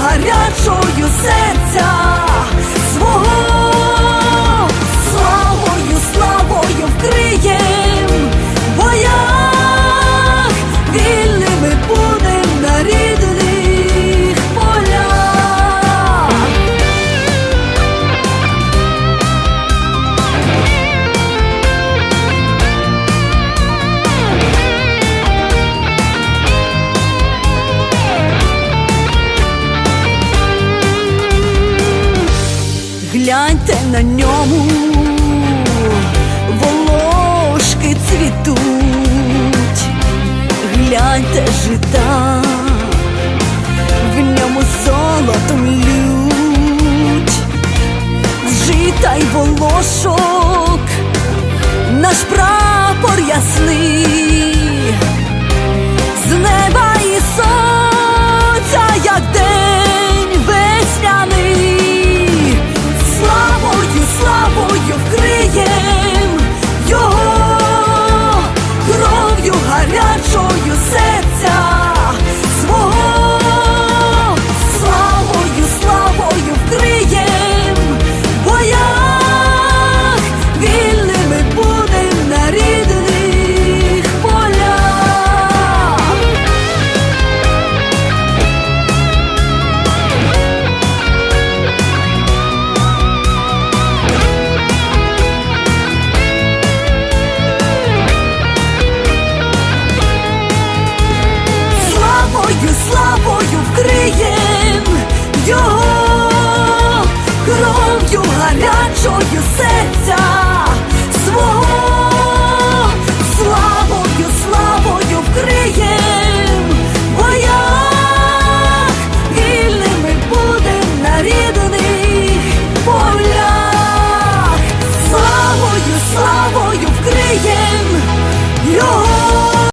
гарячою серця Гляньте на ньому, волошки цвітуть, гляньте жита, в ньому золотом лють, жита й волошок, наш прапор